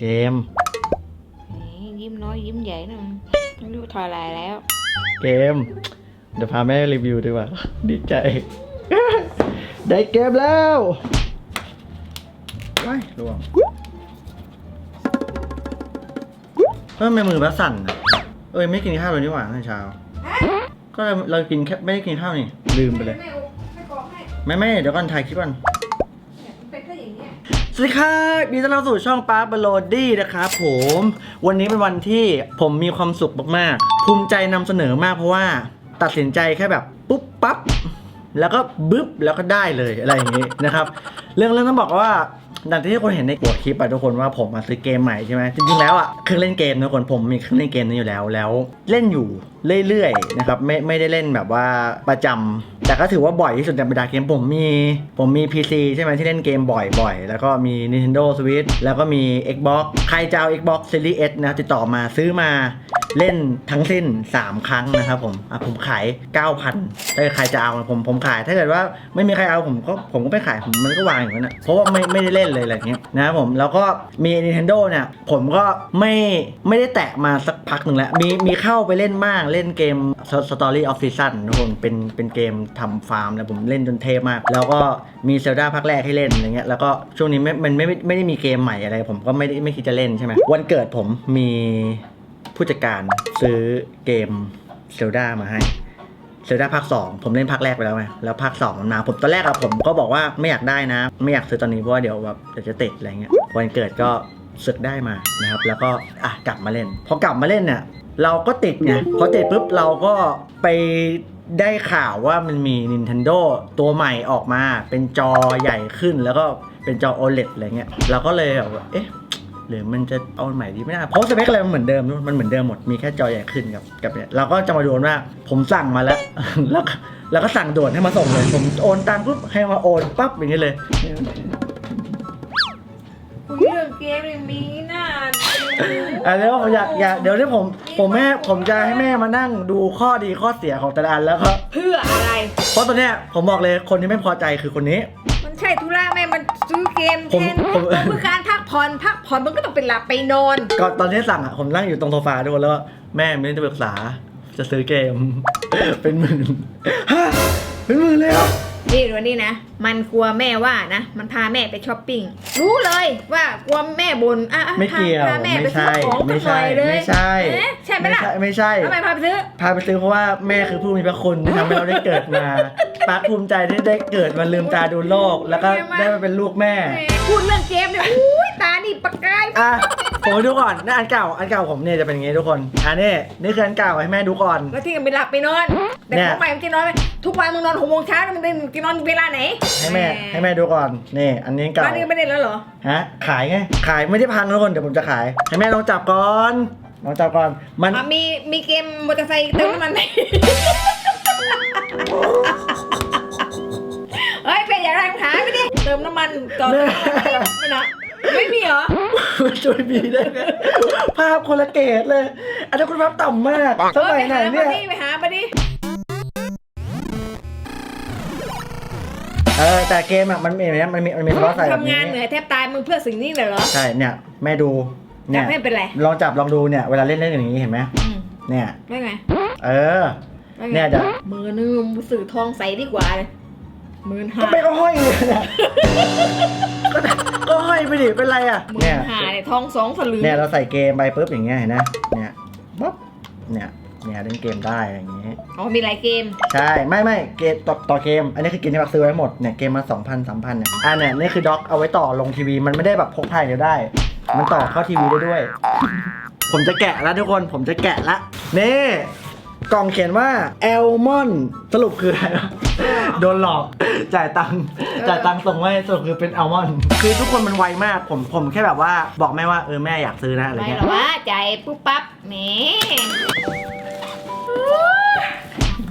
เกมยิ้มน้อยยิ้มใหญ่นะมึงไม่รู้ทอยอะไรแล้ว เกม เดี๋ยวพาแม่รีวิวดีกว่า ดีใจ ได้เกมแล้วว้ายรวงเออทำไมมือพัสั่นอะเอ้ยไม่กินข้าวเลยนี่หว่าตอนเช้า ก็เราเรากินแค่ไม่ได้กินข้าวนี่ลืมไปเลย ไม่ไม่กรอกให้แม่แม่เดี๋ยวก่อนถ่ายคลิปก่อนเป็นแค่อย่างเงี้ย สวัสดีครับมีต้อนรับสู่ช่องป้าบโลดี้นะครับผม วันนี้เป็นวันที่ผมมีความสุขมากๆ ภูมิใจนำเสนอมากเพราะว่า ตัดสินใจแค่แบบปุ๊บปั๊บ แล้วก็บึ๊บแล้วก็ได้เลยอะไรอย่างนี้นะครับ เรื่องเรื่องต้องบอกว่า ดังที่ทุกคนเห็นในหัวคลิปอะทุกคนว่าผมมาซื้อเกมใหม่ใช่ไหมจริงๆแล้วอะเครื่องเล่นเกมทุกคนผมมีเครื่องเล่นเกมนี้อยู่แล้วแล้วเล่นอยู่เรื่อยๆนะครับไม่ไม่ได้เล่นแบบว่าประจำแต่ก็ถือว่าบ่อยที่สุดในบรรดาเกมผมมีผมมี PC ใช่ไหมที่เล่นเกมบ่อยๆ แล้วก็มี Nintendo Switch แล้วก็มี Xbox ใครจะเอา Xbox Series S นะติดต่อมาซื้อมา เล่นทั้งสิ้น 3 ครั้งนะครับผมอะผมขาย 9,000ถ้าใครจะเอาผมผมขาย ถ้าเกิดว่าไม่มีใครเอาผมก็ผมก็ไม่ขายผมมันก็วางอย่นั้นนะเพราะว่าไม่ไม่ได้เล่นเลยอะไรเงี้ยนะครับผมแล้วก็มี Nintendo เนี่ย ผมก็ไม่ไม่ได้แตะมาสักพักหนึ่งแล้ว มีมีเข้าไปเล่นบ้างเล่นเกม Story of Season ทุกคนเป็นเป็นเกมทำฟาร์มนะผมเล่นจนเทพมาก แล้วก็มีเซลดาภาคแรกให้เล่นอะไรเงี้ยแล้วก็ช่วงนี้ไม่มันไม่ไม่ไม่ได้มีเกมใหม่อะไร ผมก็ไม่ได้ไม่คิดจะเล่นใช่ไหมวันเกิดผมมี ผู้จัดการซื้อเกมเซลดามาให้เซลดาภาค2ผมเล่นภาคแรกไปแล้วไงแล้วภาค2มันมาผมตอนแรกอะผมก็บอกว่าไม่อยากได้นะ ไม่อยากซื้อตอนนี้เพราะว่าเดี๋ยวแบบเดี๋ยวจะติดอะไรเงี้ยวันเกิดก็สึกได้มานะครับ แล้วก็อะกลับมาเล่น พอกลับมาเล่นเนี่ยเราก็ติดไงพอติดปุ๊บเราก็ไปได้ข่าวว่ามันมี Nintendo ตัวใหม่ออกมา เป็นจอใหญ่ขึ้นแล้วก็เป็นจอ OLED อะไรเงี้ยเราก็เลยแบบเอ๊ะ หรือมันจะเอาอันใหม่ดีไม่ได้เพราะสเปคอะไรมันเหมือนเดิมมันเหมือนเดิมหมดมีแค่จอใหญ่ขึ้นกับกับเนี่ยเราก็จะมาดูกันว่าผมสั่งมาแล้ว แล้วก็แล้วก็สั่งด่วนให้มาส่งเลย ผมโอนตังค์ปุ๊บให้มาโอนปั๊บอย่างนี้เลย คุยเรื่องเกมเลยมีหน้าอันนี้ว่าผมอยากอยากเดี๋ยวที่ผม ผมแม่ผมจะให้แม่มานั่งดูข้อดีข้อเสียของแต่ละอันแล้วก็เพื่ออะไร เพราะตอนเนี้ยผมบอกเลยคนที่ไม่พอใจคือคนนี้ มันใช่ธุระแม่มันซื้อเกมผมแทนผมมันคือการพัก ผ่อนพักผ่อนมันก็ต้องเป็นหลับไปนอน ก็ตอนที่สั่งอะผมนั่งอยู่ตรงโซฟาทุกคนแล้วก็แม่ไม่ได้ปรึกษา จะซื้อเกม เป็นหมื่นฮะเป็นหมื่นเลยเหรอ นี่วันนี้นะ มันกลัวแม่ว่านะ มันพาแม่ไปช้อปปิ้ง รู้เลยว่ากลัวแม่บน่นอะอะไม่เกี่ยวพาแม่ไปไม่ซื้อใช่ของสัไม่กหน่ใช่อยเลยไม่ใช่ เอ๊ะใช่ไหมล่ะไม่ใช่ ทำไมพาไปซื้อ พาไปซื้อเพราะว่าแม่คือผู้มีพระคุณที่ทำให้เราได้เกิดมา ปักภูมิใจที่ได้เกิดมาลืมตาดูโลก แล้วก็ได้มาเป็นลูกแม่แหมพูดเรื่องเกมเนี่ยอุ้ยตานี่ประกาย อะผมมาดูก่อนนี่อันเก่า อันเก่าผมเนี่ยจะเป็นอย่างงี้ทุกคนอันนี้นี่คืออันเก่าให้แม่ดูก่อน แล้วที่กันไปหลับไปนอน แต่เนี่ย ของใหม่มันจะนอนไหมทุกวันมึงนอนหกโมงเช้าแล้วมึงจะนอนเวลาไหนให้แม่ ให้แม่ดูก่อนนี่อันนี้เก่าบ้านนี้ก็ไม่ได้แล้วเหรอ ฮะขายไงขายไม่ได้พังทุกคนเดี๋ยวผมจะขาย ให้แม่ลองจับก่อนลองจับก่อนมัน อะมีมีเกมมอเตอร์ไซค์เติมน้ำมันไหมเฮ้ยเป็น อย่างไรมึงหาไปดิเติมน้ำมันจอดไม่นะไม่มีเหรอช่วยมีได้ไหมภาพคนละเกตเลย อันนี้คุณภาพต่ำมากสมัยไหนเนี่ยไปหามาดิเออแต่เกมอะมันมีอย่างเงี้ยมันมีมันมีซอสใส่แบบทำนี้งานเหนื่อยแทบตายมึงเพื่อสิ่งนี้เลยเหรอใช่เนี่ยแม่ดูเนี่ยจับให้เป็นไรลองจับลองดูเนี่ยเวลาเล่นเล่นอย่างนี้เห็นไหมอืมเนี่ยได้ไง เออได้ไงเนี่ยจะมือนึงมึงสื่อทองใสดีกว่าเลย หมื่นห้าก็ไม่ก็ห้อยเลยเนี่ยก็ก็ห้อยไปดิเป็นไรอะ หมื่เนี่ยนห้าเนี่ยทองสองสลึงเนี่ยเราใส่เกมไปปุ๊บอย่างเงี้ยเห็นนะเนี่ยปุ๊บเนี่ยเนี่ยเล่นเกมได้อย่างงี้อ๋อมีหลายเกม ใช่ไม่ไม่เกมต่อต่อเกม อันนี้คือกินที่บักซื้อไว้หมดเนี่ยเกมมาสองพันสามพันเนี่ยอันเนี่ยนี่คือด็อกเอาไว้ต่อลงทีวี มันไม่ได้แบบพกพาอย่างเดียวได้ มันต่อเข้าทีวีได้ด้วย ผมจะแกะแล้วทุกคนผมจะแกะละนี่กล่องเขียนว่าแอลมอนสรุปคืออะไรวะ โดนหลอก จ่ายตังค์ จ่ายตังค์ส่งไว้สรุปคือเป็นแอลมอนคือทุกคนมันไวมาก ผมผมแค่แบบว่าบอกแม่ว่าเออแม่อยากซื้อนะอะไรไม่เงี้หย รอวะใจายปุ๊บปั๊บแหม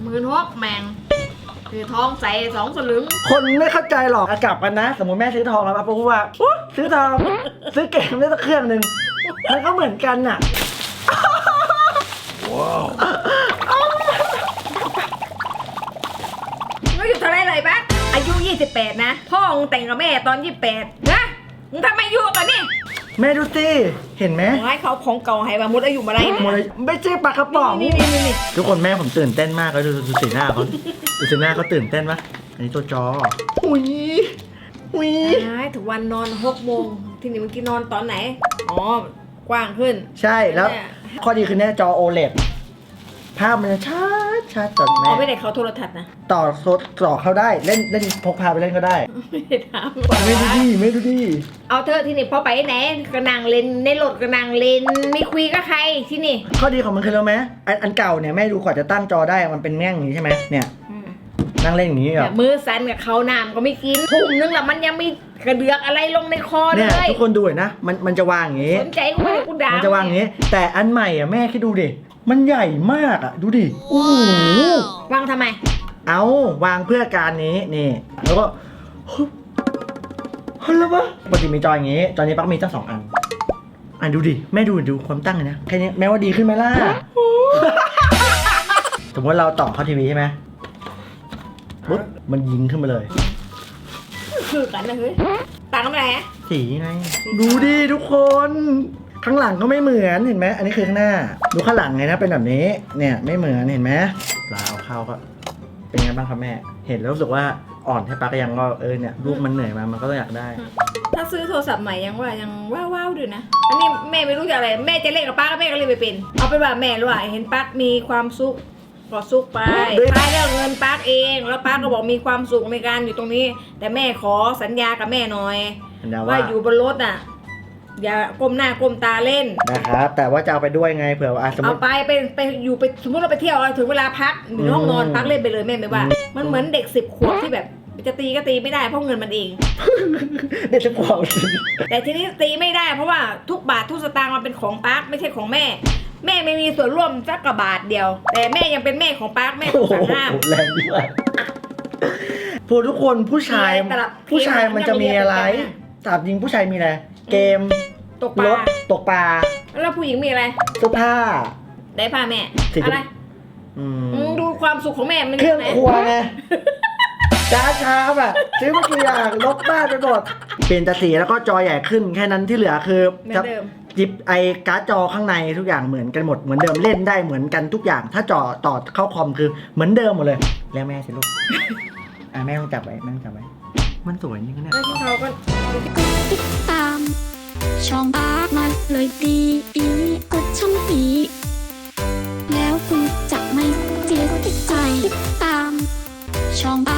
หมื่นหกแมง คือทองใสสองสลึง คนไม่เข้าใจหรอกอะกลับกันนะ สมมติแม่ซื้อทองแล้วมาพูดว่าอุ๊ยซื้อทอง ซื้อเกมได้สักเครื่องหนึ่งมันก็เหมือนกันน่ะมึงอายุ เท่าไรเลยปะอายุ 28 นะ พ่อมึงแต่งกับแม่ตอน 28 นะมึงทำไมอยู่ป่ะนี่แม่ดูสิเห็นไหมขอให้เขาของเก่าให้มาหมดอายุมาไรหมดเลยไม่ใช่ปลากระป๋องนี่นี่นี่นี่ทุกคนแม่ผมตื่นเต้นมากเลยดูดูสีหน้าเขาดูสีหน้าเขาตื่นเต้นปะอันนี้ตัวจอหุยหุยใช่ทุกวันนอนหกโมงที่นี่เมื่อกี้นอนตอนไหนอ๋อกว้างขึ้น ใช่แล้วเนี่ยข้อดีคือเนี่ยจอ OLED ภาพมันจะชัดชัดจัดเอาไม่แม่ได้เขาโทรทัศน์นะต่อโซต่อเข้าได้เล่นเล่นพกพาไปเล่นก็ได้ ไม่ได้ถามไม่ดูดีไม่ดูดีเอาเธอะที่นี่พอไปไหนก็นั่งเล่นในรถก็นั่งเล่นไม่คุยกับใครที่นี่ข้อดีของมันคืออะไรรู้ไหมอันอันเก่าเนี่ยแม่ดูกว่าจะตั้งจอได้มันเป็นแง่งอย่างนี้ใช่ไหมเนี่ยนั่งเล่นอย่างนี้เหรแต่อมือสั่นกับเขาน้ำก็ไม่กินทุ่มนึงแล้วมันยังมีกระเดือกอะไรลงในคอเลเนี่ยยทุกคนดูเห็นนะมันมันจะวางอย่างนี้ สนใจกูไม่ได้กูด่ามัมันจะวางอย่างนี้ แต่อันใหม่อะแม่คิดดูดิ มันใหญ่มากอะ ดูดิโอ้โหวางทำไม เอาวางเพื่อการนี้นี่ แล้วก็ฮึบฮัลโหลวะปกติมีจออย่างนี้ จอนี้ปักมีตั้งสองอัน อะดูดิแม่ดูดูความตั้งเลยนะแค่นี้แม้ว่าดีขึ้นไหมล่ะ สมมติเราต่อเข้าทีวีใช่ไหมปุ๊บมันยิงขึ้นมาเลย คือกันนะเฮ้ยต่างกันไหนอะสีไง ดูดิทุกคน ข้างหลังก็ไม่เหมือนเห็นไหมอันนี้คือข้างหน้า ดูข้างหลังไงนะเป็นแบบนี้เนี่ยไม่เหมือนเห็นไหมปลาเอาเข้าก็เป็นไงบ้างครับแม่ เห็นแล้วรู้สึกว่าอ่อนให้ปลาก็ยังก็เออเนี่ยลูกมันเหนื่อยมามันก็ต้องอยากได้ ถ้าซื้อโทรศัพท์ใหม่ยังว่ายังว้าวว้าวๆอยู่นะ อันนี้แม่ไม่รู้จะอะไร แม่จะเล่นกับป้าก็แม่ก็เล่นไม่เป็น เอาเป็นว่าแม่รู้ว่าเห็นป้ามีความสุขก็สุขไปด้วยป้าได้เอาเงินป้าเอง แล้วป้าก็บอกมีความสุขในการอยู่ตรงนี้ แต่แม่ขอสัญญากับแม่หน่อยสัญญาว่าว่าอยู่บนรถอะ อย่าก้มหน้าก้มตาเล่น นะครับแต่ว่าจะเอาไปด้วยไงเผื่อว่าอะสมมเอาติ ไปไปไปอยู่ไปสมมติเราไปเที่ยวถึงเวลาพักหรือห้องนอนอืม พักเล่นไปเลยแม่ไม่ว่าอืมมันเหมือนเด็กสิบขวบที่แบบจะตีก็ตีไม่ได้เพราะเงินมันเอง เด็กจะบอกแต่ทีนี้ตีไม่ได้เพราะว่าทุกบาททุกสตางค์มันเป็นของปาร์คไม่ใช่ของแม่ แม่ไม่มีส่วนร่วมสักกระบาทเดียว แต่แม่ยังเป็นแม่ของปาร์คแม่ต้โอ้องโหสั่งห้าม แรงดีมากพูดทุกคนผู้ชายมีอะไรตลับผู้ชายมันจะมีอะไรเกมถามจริงผู้ชายมีอะไร เกมตกปรลาถตกปลาแล้วผู้หญิงมีอะไร เสื้อผ้า ได้ผ้าแม่ สิอะไรอืมอืมดูความสุขของแม่มันเครื่องไหนครัวไงจ้าช้าแบบซื้อมากี่อย่างลบบ้านไปหมดเปลี่ยนแต่สีแล้วก็จอใหญ่ขึ้นแค่นั้นที่เหลือคือเหมือจะนเดิม จิบไอการ์ดจอข้างในทุกอย่างเหมือนกันหมดเหมือนเดิมเล่นได้เหมือนกันทุกอย่าง ถ้าจอต่อเข้าคอมคือเหมือนเดิมหมดเลย แล้วแม่สิลูกอะแม่ต้องจับไว้แม่ต้องจับไว้ มันสวยจริงๆนะแล้วที่เขาก็ติดตาม ช่องอาร์มาเลยดีดีกดช่องปีแล้วคุณจะไม่เสียติดใจติดตาม ช่องอา